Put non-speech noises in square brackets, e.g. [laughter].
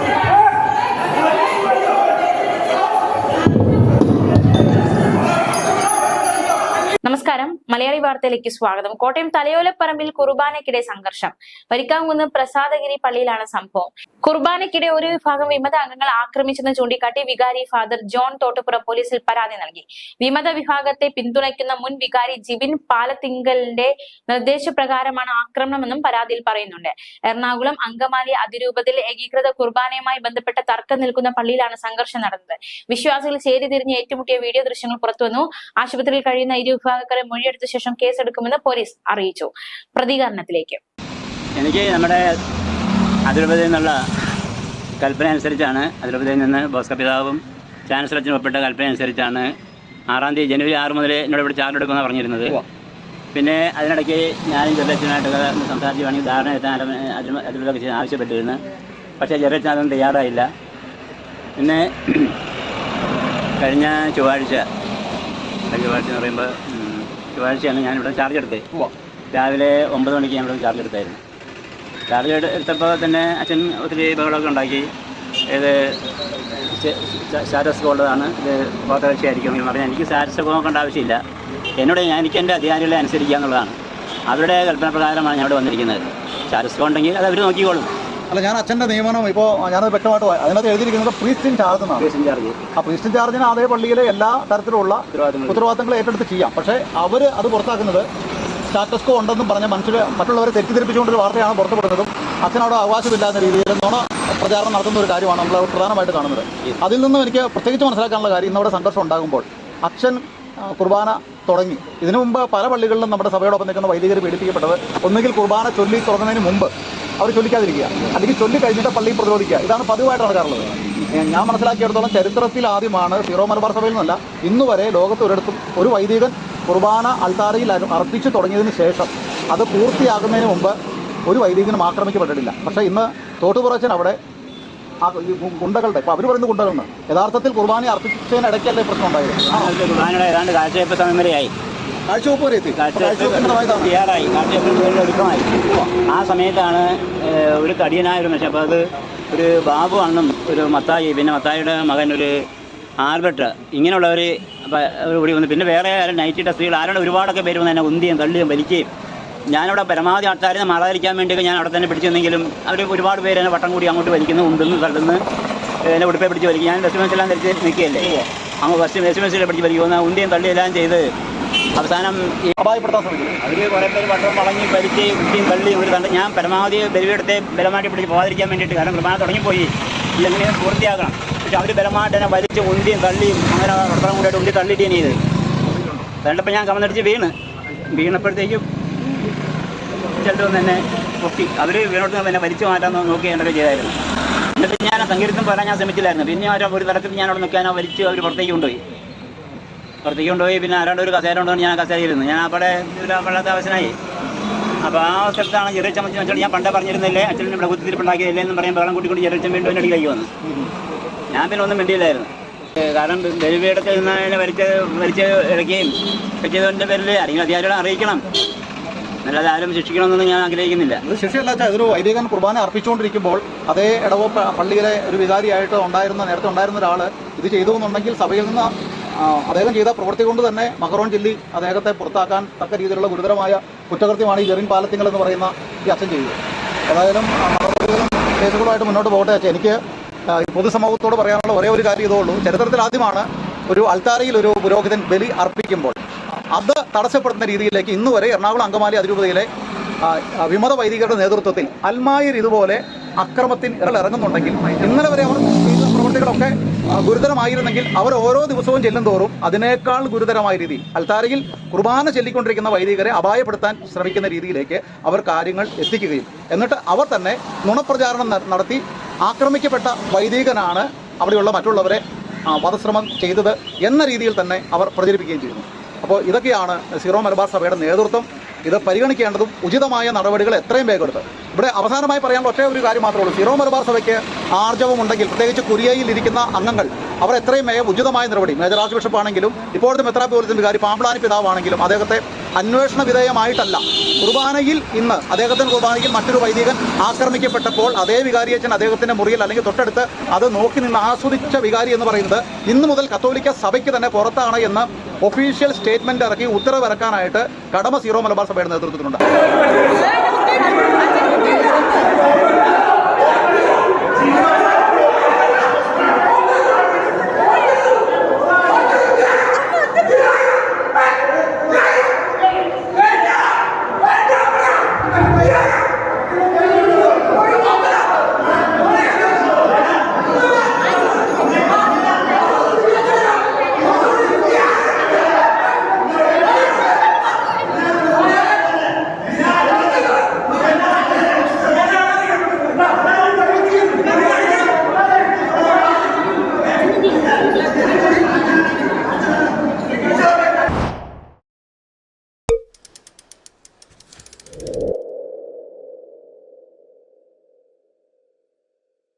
Thank you. നമസ്കാരം. മലയാളി വാർത്തയിലേക്ക് സ്വാഗതം. കോട്ടയം തലയോലപ്പറമ്പിൽ കുർബാനയ്ക്കിടെ സംഘർഷം. വരിക്കാംകുന്ന് പ്രസാദഗിരി പള്ളിയിലാണ് സംഭവം. കുർബാനയ്ക്കിടെ ഒരു വിഭാഗം വിമത അംഗങ്ങൾ ആക്രമിച്ചെന്ന് ചൂണ്ടിക്കാട്ടി വികാരി ഫാദർ ജോൺ തോട്ടുപുറ പോലീസിൽ പരാതി നൽകി. വിമത വിഭാഗത്തെ പിന്തുണയ്ക്കുന്ന മുൻ വികാരി ജിബിൻ പാലത്തിങ്കലിന്റെ നിർദ്ദേശപ്രകാരമാണ് ആക്രമണമെന്നും പരാതിയിൽ പറയുന്നുണ്ട്. എറണാകുളം അങ്കമാലി അതിരൂപതയിൽ ഏകീകൃത കുർബാനയുമായി ബന്ധപ്പെട്ട തർക്കം നിൽക്കുന്ന പള്ളിയിലാണ് സംഘർഷം നടന്നത്. വിശ്വാസികൾ ചേരി തിരിഞ്ഞ് ഏറ്റുമുട്ടിയ വീഡിയോ ദൃശ്യങ്ങൾ പുറത്തുവന്നു. ആശുപത്രിയിൽ കഴിയുന്ന ഇരു വിഭാഗക്കാരെ മൊഴിയെടുത്ത ശേഷം കേസെടുക്കുമെന്ന് പോലീസ് അറിയിച്ചു. പ്രതികരണത്തിലേക്ക്. എനിക്ക് നമ്മുടെ അതിരൂപതയിൽ നിന്നുള്ള കൽപ്പന അനുസരിച്ചാണ് അതിരൂപതയിൽ നിന്ന് ബോസ്ക പിതാവും ചാൻസലർ അച്ഛനും ഒപ്പിട്ട കൽപ്പന അനുസരിച്ചാണ് ആറാം തീയതി ജനുവരി ആറ് മുതൽ എന്നോട് ഇവിടെ ചാർജ് എടുക്കുമെന്ന് പറഞ്ഞിരുന്നത്. പിന്നെ അതിനിടയ്ക്ക് ഞാനും ചെറിയച്ഛനായിട്ടൊക്കെ ഒന്ന് സംസാരിക്കുകയാണെങ്കിൽ ധാരണ എത്താൻ അതിരൂപത ആവശ്യപ്പെട്ടിരുന്നു. പക്ഷേ ചെറിയച്ഛൻ അതൊന്നും തയ്യാറായില്ല. പിന്നെ [clears throat] കഴിഞ്ഞ ചൊവ്വാഴ്ച ചൊവ്വാഴ്ച എന്ന് പറയുമ്പോൾ ചൊവ്വാഴ്ചയാണ് ഞാനിവിടെ ചാർജ് എടുത്തത് രാവിലെ ഒമ്പത് മണിക്ക് ഞാൻ ഇവിടെ ചാർജ് എടുത്തായിരുന്നു. ചാർജ് എടു- എടുത്തപ്പോൾ തന്നെ അച്ഛൻ ഒത്തിരി ബഹളമൊക്കെ ഉണ്ടാക്കി. ഇത് സ്റ്റാറ്റസ് ഉള്ളതാണ്. ഇത് ബോധരക്ഷയായിരിക്കും എന്ന് പറഞ്ഞാൽ എനിക്ക് സ്റ്റാറ്റസ് നോക്കേണ്ട ആവശ്യമില്ല. എന്നോട് ഞാൻ എനിക്ക് എന്റെ അധികാരികളെ അനുസരിക്കുക എന്നുള്ളതാണ്. അവരുടെ കൽപ്പന പ്രകാരമാണ് ഞാൻ ഇവിടെ വന്നിരിക്കുന്നത് സ്റ്റാറ്റസ് ഉണ്ടെങ്കിൽ അത് അവർ നോക്കിക്കോളും. അല്ല ഞാൻ അച്ഛന്റെ നിയമനം ഇപ്പോൾ ഞാനത് വ്യക്തമായിട്ട് വായി- അതിനകത്ത് എഴുതിയിരിക്കുന്നത് പ്രീസ്റ്റിൻ ചാർജ് എന്നാണ്. ആ പ്രീസ്റ്റ് ഇൻ ചാർജിന് അതേ പള്ളിയിലെ എല്ലാ തരത്തിലുള്ള ഉത്തരവാദിത്തങ്ങൾ ഏറ്റെടുത്ത് ചെയ്യാം. പക്ഷേ അവർ അത് പുറത്താക്കുന്നത് സ്റ്റാറ്റസ് കോ ഉണ്ടെന്നും പറഞ്ഞ മനുഷ്യർ മറ്റുള്ളവരെ തെറ്റിദ്ധരിപ്പിച്ചുകൊണ്ടൊരു വാർത്തയാണ് പുറത്തുപെടുന്നതും അച്ഛനവിടെ അവകാശമില്ലാത്ത രീതിയിൽ നുണ പ്രചാരണം നടത്തുന്ന ഒരു കാര്യമാണ് നമ്മൾ പ്രധാനമായിട്ട് കാണുന്നത്. അതിൽ നിന്നും എനിക്ക് പ്രത്യേകിച്ച് മനസ്സിലാക്കാനുള്ള കാര്യം ഇന്നവിടെ സംഘർഷം ഉണ്ടാകുമ്പോൾ അച്ഛൻ കുർബാന തുടങ്ങി. ഇതിനു മുമ്പ് പല പള്ളികളിലും നമ്മുടെ സഭയോടൊപ്പം നിൽക്കുന്ന വൈദികർ പീഡിപ്പിക്കപ്പെട്ടത് ഒന്നുകിൽ കുർബാന ചൊല്ലി തുടങ്ങുന്നതിന് മുമ്പ് അവർ ചൊല്ലിക്കാതിരിക്കുക. അല്ലെങ്കിൽ ചൊല്ലിക്കഴിഞ്ഞിട്ട് പള്ളിയിൽ പള്ളി പ്രതിരോധിക്കുക. ഇതാണ് പതിവായിട്ട് നടക്കാറുള്ളത്. ഞാൻ മനസ്സിലാക്കിയെടുത്തോളം ചരിത്രത്തിൽ ആദ്യമാണ് സീറോ മലബാർ സഭയിൽ നിന്നല്ല ഇന്ന് വരെ ലോകത്ത് ഒരിടത്തും ഒരു വൈദികൻ കുർബാന അൾത്താരയിൽ അർപ്പിച്ചു തുടങ്ങിയതിന് ശേഷം അത് പൂർത്തിയാകുന്നതിന് മുമ്പ് ഒരു വൈദികനും ആക്രമിക്കപ്പെട്ടിട്ടില്ല. പക്ഷേ ഇന്ന് തോട്ടുപുറച്ചൻ അവിടെ ആ ഗുണ്ടകളുടെ ഇപ്പോൾ അവർ പറയുന്ന ഗുണ്ടകളുണ്ട്. യഥാർത്ഥത്തിൽ കുർബാന അർപ്പിച്ചതിനിടയ്ക്കല്ലേ പ്രശ്നം ഉണ്ടായത്? കുർബാനയുടെ ഏതാണ്ട് കാഴ്ചയപ്പ് സമയം വരെയായി. കാഴ്ചവെപ്പ് വരെ എത്തി. കാഴ്ചവെപ്പിന്റെ സമയത്താണ് തയ്യാറായി. കാഴ്ചവെപ്പ് ഒരുക്കമായി ആ സമയത്താണ് ഒരു തടിയനായ ഒരു മനുഷ്യൻ. അപ്പോൾ അത് ഒരു ബാബു അണ്ണും ഒരു മത്തായി പിന്നെ മത്തായിയുടെ മകൻ ഒരു ആൽബർട്ട് ഇങ്ങനെയുള്ളവർ കൂടി വന്നു. പിന്നെ വേറെ ആരും നൈറ്റ് സ്ത്രീകൾ ആരുടെ ഒരുപാടൊക്കെ പേര് വന്ന് എന്നെ ഉന്തിയും തള്ളിയും വലിക്കുകയും. ഞാനവിടെ പരമാവധി ആൾക്കാരെ മാറാതിരിക്കാൻ വേണ്ടിയൊക്കെ ഞാൻ അവിടെ തന്നെ പിടിച്ചെന്നെങ്കിലും അവർ ഒരുപാട് പേര് എന്നെ വട്ടം കൂടി അങ്ങോട്ട് വലിക്കുന്നു ഉന്തുന്നു തള്ളുന്നു എന്നെ ഉടുപ്പെ പിടിച്ച് വലിക്കും. ഞാൻ വെസ്റ്റ് എല്ലാം ധരിച്ച് നിൽക്കുകയല്ലേ? അങ്ങ് ഫസ്റ്റ് വെസ്റ്റ് മെസ്സിലെ പിടിച്ച് വലിക്കുമെന്ന് ഉന്തിയും തള്ളിയെല്ലാം ചെയ്ത് അവസാനം ഈ അപായപ്പെടുത്താൻ ശ്രമിക്കും അവർ കുറേ പേര് വട്ടം വളഞ്ഞ് വലിച്ച് കുട്ടിയും തള്ളി ഒരു കണ്ട് ഞാൻ പരമാവധി ബലിവെടുത്ത് ബലമായിട്ട് പിടിച്ച് പോകാതിരിക്കാൻ വേണ്ടിയിട്ട് കാരണം കുർബാന തുടങ്ങിപ്പോയി. ഇല്ലെങ്കിൽ പൂർത്തിയാക്കണം. പക്ഷെ അവർ ബലമായിട്ട് തന്നെ വലിച്ച് ഉന്തിയും തള്ളിയും അങ്ങനെ വട്ടം കൂടിയായിട്ട് ഉന്തി തള്ളിയിട്ട് ചെയ്ത് അതുകൊണ്ടപ്പോൾ ഞാൻ കമന്നടിച്ച് വീണ്. വീണപ്പോഴത്തേക്കും ചിലരും എന്നെ പൊക്കി. അവർ വീണോട്ട് എന്നെ വലിച്ചു മാറ്റാൻ നോക്കി എന്നൊക്കെ ചെയ്തായിരുന്നു. എന്നിട്ട് ഞാൻ സംഗീതം പറയാൻ ഞാൻ ശ്രമിച്ചില്ലായിരുന്നു. പിന്നെ ഒരു തരത്തിൽ ഞാൻ അവിടെ നിൽക്കാനോ വലിച്ച് അവർ പുറത്തേക്ക് കൊണ്ടുപോയി. പുറത്തേക്ക് കൊണ്ടുപോയി പിന്നെ ആരാണ്ട് ഒരു കസേര ഉണ്ടോ ഞാൻ കസേരയിരുന്നു ഞാൻ അവിടെ വെള്ളത്തെ അവശനായി. അപ്പോൾ ആ അവസരത്താണ് ചെറിയ ചമ്മച്ചി വെച്ചാൽ ഞാൻ പണ്ടേ പറഞ്ഞിരുന്നില്ലേ അച്ഛൻ ഇവിടെ കുത്തിരിപ്പുണ്ടാക്കിയതില്ലേ എന്ന് പറയാൻ വെള്ളം കൂട്ടിക്കൊണ്ട് ചെറിയ വീണ്ടും എന്റെ അടിയിലേക്ക് വന്നു. ഞാൻ പിന്നെ ഒന്നും മിണ്ടിയില്ലായിരുന്നു. കാരണം ബലിപീഠത്തിൽ നിന്ന് വരച്ച് വരച്ച് ഇറക്കുകയും വെച്ചതിന്റെ പേരിൽ ആരെങ്കിലും അധികാരികളെ അറിയിക്കണം. അല്ലാതെ ആരും ശിക്ഷിക്കണമെന്നൊന്നും ഞാൻ ആഗ്രഹിക്കുന്നില്ല. ശിക്ഷയല്ല ഒരു വൈദികൻ കുർബാന അർപ്പിച്ചുകൊണ്ടിരിക്കുമ്പോൾ അതേ ഇടവ പള്ളിയിലെ ഒരു വികാരിയായിട്ട് ഉണ്ടായിരുന്ന നേരത്തെ ഉണ്ടായിരുന്ന ഒരാൾ ഇത് ചെയ്തു എന്നുണ്ടെങ്കിൽ സഭയിൽ നിന്ന് അദ്ദേഹം ചെയ്ത പ്രവൃത്തി കൊണ്ട് തന്നെ മഹറോൺ ജില്ലി അദ്ദേഹത്തെ പുറത്താക്കാൻ തക്ക രീതിയിലുള്ള ഗുരുതരമായ കുറ്റകൃത്യമാണ് ഈ ജെറിൻ പാലത്തിങ്ങൾ എന്ന് പറയുന്ന ഈ അച്ഛൻ ചെയ്തത് ഏതായാലും കേസുകളുമായിട്ട് മുന്നോട്ട് പോകട്ടെ അച്ഛൻ. എനിക്ക് പൊതുസമൂഹത്തോട് പറയാനുള്ള ഒരേ ഒരു കാര്യം ഇതേ ഉള്ളൂ ചരിത്രത്തിൽ ആദ്യമാണ് ഒരു അൾത്താരയിൽ ഒരു പുരോഹിതൻ ബലി അർപ്പിക്കുമ്പോൾ അത് തടസ്സപ്പെടുന്ന രീതിയിലേക്ക് ഇന്ന് വരെ എറണാകുളം അങ്കമാലി അതിരൂപതയിലെ വിമത വൈദികരുടെ നേതൃത്വത്തിൽ അൽമായർ ഇതുപോലെ അക്രമത്തിന് ഇറങ്ങുന്നുണ്ടെങ്കിൽ ഇന്നലെ വരെ അവർ പ്രവൃത്തികളൊക്കെ ഗുരുതരമായിരുന്നെങ്കിൽ അവർ ഓരോ ദിവസവും ചെല്ലും തോറും അതിനേക്കാൾ ഗുരുതരമായ രീതിയിൽ അൽത്താരയിൽ കുർബാന ചൊല്ലിക്കൊണ്ടിരിക്കുന്ന വൈദികരെ അപായപ്പെടുത്താൻ ശ്രമിക്കുന്ന രീതിയിലേക്ക് അവർ കാര്യങ്ങൾ എത്തിക്കുകയും. എന്നിട്ട് അവർ തന്നെ നുണപ്രചാരണം നടത്തി ആക്രമിക്കപ്പെട്ട വൈദികനാണ് അവിടെയുള്ള മറ്റുള്ളവരെ വധശ്രമം ചെയ്തത് എന്ന രീതിയിൽ തന്നെ അവർ പ്രചരിപ്പിക്കുകയും ചെയ്യുന്നു. അപ്പോൾ ഇതൊക്കെയാണ് സീറോ മലബാർ സഭയുടെ നേതൃത്വം ഇത് പരിഗണിക്കേണ്ടതും ഉചിതമായ നടപടികൾ എത്രയും വേഗം എടുത്ത് ഇവിടെ അവസാനമായി പറയാനുള്ള ഒറ്റ ഒരു കാര്യം മാത്രമേ ഉള്ളൂ. സീറോ മലബാർ സഭയ്ക്ക് ആർജവമുണ്ടെങ്കിൽ പ്രത്യേകിച്ച് കുരിയയിൽ ഇരിക്കുന്ന അംഗങ്ങൾ അവർ എത്രയും വേഗം ഉചിതമായ നടപടി മേജർ ആർച്ച് ബിഷപ്പ് ആണെങ്കിലും ഇപ്പോഴത്തെ മെത്രാപോലിത്തൻ വികാരി പാമ്പ്ലാനി പിതാവാണെങ്കിലും അദ്ദേഹത്തെ അന്വേഷണ വിധേയമായിട്ടല്ല കുർബാനയിൽ ഇന്ന് അദ്ദേഹത്തിന്റെ കുർബാനയിൽ മറ്റൊരു വൈദികൻ ആക്രമിക്കപ്പെട്ടപ്പോൾ അതേ വികാരിയച്ഛൻ അദ്ദേഹത്തിന്റെ മുറിയിൽ അല്ലെങ്കിൽ തൊട്ടടുത്ത് അത് നോക്കി നിന്ന് ആസ്വദിച്ച വികാരി എന്ന് പറയുന്നത് ഇന്ന് മുതൽ കത്തോലിക്ക സഭയ്ക്ക് തന്നെ പുറത്താണ് എന്ന് ഒഫീഷ്യൽ സ്റ്റേറ്റ്മെന്റ് ഇറക്കി ഉത്തരവിറക്കാനായിട്ട് കടമ സീറോ മലബാർ സഭയുടെ നേതൃത്വത്തിലുണ്ട്.